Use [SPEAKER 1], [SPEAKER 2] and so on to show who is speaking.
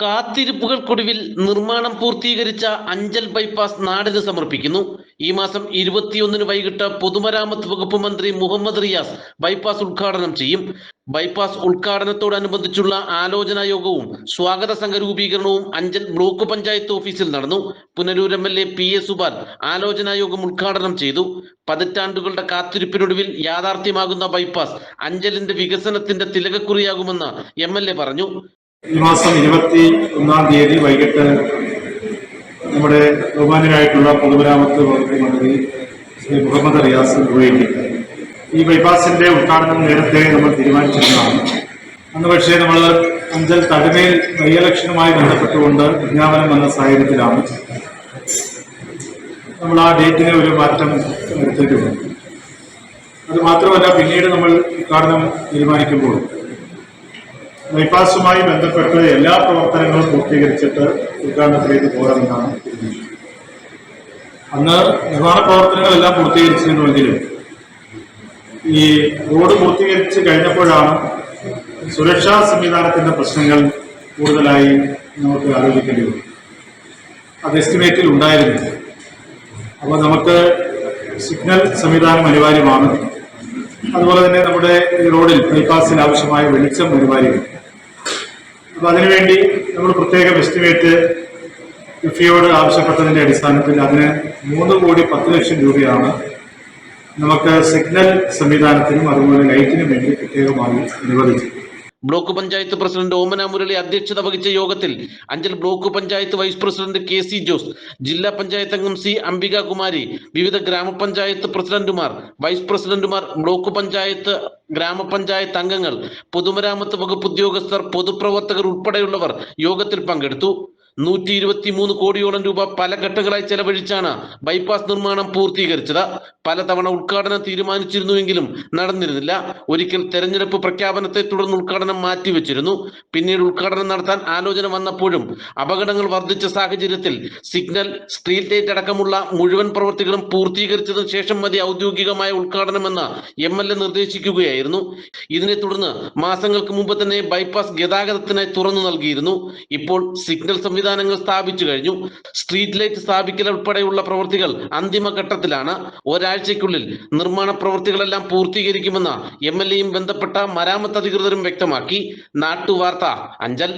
[SPEAKER 1] കാത്തിരിപ്പുകൾക്കൊടുവിൽ നിർമ്മാണം പൂർത്തീകരിച്ച അഞ്ചൽ ബൈപ്പാസ് നാടിന് സമർപ്പിക്കുന്നു. ഈ മാസം ഇരുപത്തിയൊന്നിന് വൈകിട്ട് പൊതുമരാമത്ത് വകുപ്പ് മന്ത്രി മുഹമ്മദ് റിയാസ് ബൈപ്പാസ് ഉദ്ഘാടനം ചെയ്യും. ബൈപ്പാസ് ഉദ്ഘാടനത്തോടനുബന്ധിച്ചുള്ള ആലോചനാ യോഗവും സ്വാഗത സംഘ രൂപീകരണവും അഞ്ചൽ ബ്ലോക്ക് പഞ്ചായത്ത് ഓഫീസിൽ നടന്നു. Punalur M L A P A Subhan ആലോചനാ യോഗം ഉദ്ഘാടനം ചെയ്തു. പതിറ്റാണ്ടുകളുടെ കാത്തിരിപ്പിനൊടുവിൽ യാഥാർത്ഥ്യമാകുന്ന ബൈപ്പാസ് അഞ്ചലിന്റെ വികസനത്തിന്റെ തിലകക്കുറിയാകുമെന്ന് എം എൽ എ പറഞ്ഞു.
[SPEAKER 2] ഈ മാസം ഇരുപത്തി ഒന്നാം തീയതി വൈകിട്ട് നമ്മുടെ ബഹുമാനരായിട്ടുള്ള പൊതുമരാമത്ത് വകുപ്പ് മന്ത്രി ശ്രീ മുഹമ്മദ് റിയാസ് നിർവഹിക്കും ഈ ബൈപ്പാസിന്റെ ഉദ്ഘാടനം നേരത്തെ നമ്മൾ തീരുമാനിച്ചിരുന്നതാണ്. അന്ന് പക്ഷേ നമ്മൾ അഞ്ചൽ ബൈ ഇലക്ഷനുമായി ബന്ധപ്പെട്ടുകൊണ്ട് വിജ്ഞാപനം വന്ന സാഹചര്യത്തിലാണ്. നമ്മൾ ആ ഡേറ്റിന് ഒരു മാറ്റം വരുത്തിയിട്ടുണ്ട്. അത് മാത്രമല്ല പിന്നീട് നമ്മൾ ഉദ്ഘാടനം തീരുമാനിക്കുമ്പോൾ ബൈപ്പാസുമായി ബന്ധപ്പെട്ട് എല്ലാ പ്രവർത്തനങ്ങളും പൂർത്തീകരിച്ചിട്ട് ഉദ്ഘാടനത്തിലേക്ക് പോകാമെന്നാണ്. അന്ന് നിർമ്മാണ പ്രവർത്തനങ്ങളെല്ലാം പൂർത്തീകരിച്ചിരുന്നുവെങ്കിലും ഈ റോഡ് പൂർത്തീകരിച്ച് കഴിഞ്ഞപ്പോഴാണ് സുരക്ഷാ സംവിധാനത്തിന്റെ പ്രശ്നങ്ങൾ കൂടുതലായി നമുക്ക് ആലോചിക്കേണ്ടി വരും അത് എസ്റ്റിമേറ്റിൽ ഉണ്ടായിരുന്നു. അപ്പോൾ നമുക്ക് സിഗ്നൽ സംവിധാനം അനിവാര്യമാണ്. അതുപോലെ തന്നെ നമ്മുടെ ഈ റോഡിൽ ബൈപ്പാസിന് ആവശ്യമായ വെളിച്ചം അനിവാര്യമാണ്. അപ്പൊ അതിനുവേണ്ടി നമ്മൾ പ്രത്യേകം എസ്റ്റിമേറ്റ് കിഫിയോട് ആവശ്യപ്പെട്ടതിന്റെ അടിസ്ഥാനത്തിൽ അതിന് മൂന്ന് കോടി പത്ത് ലക്ഷം രൂപയാണ് നമുക്ക് സിഗ്നൽ സംവിധാനത്തിനും അതുപോലെ ലൈറ്റിനും വേണ്ടി പ്രത്യേകമായി അനുവദിച്ചത്.
[SPEAKER 1] ബ്ലോക്ക് പഞ്ചായത്ത് പ്രസിഡന്റ് ഓമന മുരളി അധ്യക്ഷത വഹിച്ച യോഗത്തിൽ Anchal block panchayat vice president K C Jose ജില്ലാ പഞ്ചായത്ത് അംഗം സി അംബിക കുമാരി വിവിധ ഗ്രാമപഞ്ചായത്ത് പ്രസിഡന്റുമാർ വൈസ് പ്രസിഡന്റുമാർ ബ്ലോക്ക് പഞ്ചായത്ത് ഗ്രാമപഞ്ചായത്ത് അംഗങ്ങൾ പൊതുമരാമത്ത് വകുപ്പ് ഉദ്യോഗസ്ഥർ പൊതുപ്രവർത്തകർ ഉൾപ്പെടെയുള്ളവർ യോഗത്തിൽ പങ്കെടുത്തു. നൂറ്റി ഇരുപത്തി മൂന്ന് കോടിയോളം രൂപ പല ഘട്ടങ്ങളായി ചെലവഴിച്ചാണ് ബൈപ്പാസ് നിർമ്മാണം പൂർത്തീകരിച്ചത്. പലതവണ ഉദ്ഘാടനം തീരുമാനിച്ചിരുന്നുവെങ്കിലും നടന്നിരുന്നില്ല. ഒരിക്കൽ തെരഞ്ഞെടുപ്പ് പ്രഖ്യാപനത്തെ തുടർന്ന് ഉദ്ഘാടനം മാറ്റിവെച്ചിരുന്നു. പിന്നീട് ഉദ്ഘാടനം നടത്താൻ ആലോചന വന്നപ്പോഴും അപകടങ്ങൾ വർദ്ധിച്ച സാഹചര്യത്തിൽ സിഗ്നൽ സ്ട്രീറ്റ് ലൈറ്റ് അടക്കമുള്ള മുഴുവൻ പ്രവൃത്തികളും പൂർത്തീകരിച്ചതിനു ശേഷം മതി ഔദ്യോഗികമായ ഉദ്ഘാടനമെന്ന് എം എൽ എ നിർദ്ദേശിക്കുകയായിരുന്നു. ഇതിനെ തുടർന്ന് മാസങ്ങൾക്ക് മുമ്പ് തന്നെ ബൈപ്പാസ് ഗതാഗതത്തിനായി തുറന്നു നൽകിയിരുന്നു. ഇപ്പോൾ സിഗ്നൽ സംവിധാനങ്ങൾ സ്ഥാപിച്ചു കഴിഞ്ഞു. സ്ട്രീറ്റ് ലൈറ്റ് സ്ഥാപിക്കൽ ഉൾപ്പെടെയുള്ള പ്രവൃത്തികൾ അന്തിമഘട്ടത്തിലാണ് ഒരാഴ്ചയ്ക്കുള്ളിൽ നിർമ്മാണ പ്രവൃത്തികളെല്ലാം പൂർത്തീകരിക്കുമെന്ന് എം എൽ എയും ബന്ധപ്പെട്ട മരാമത്ത് അധികൃതരും വ്യക്തമാക്കി. നാട്ടുവാർത്ത അഞ്ചൽ.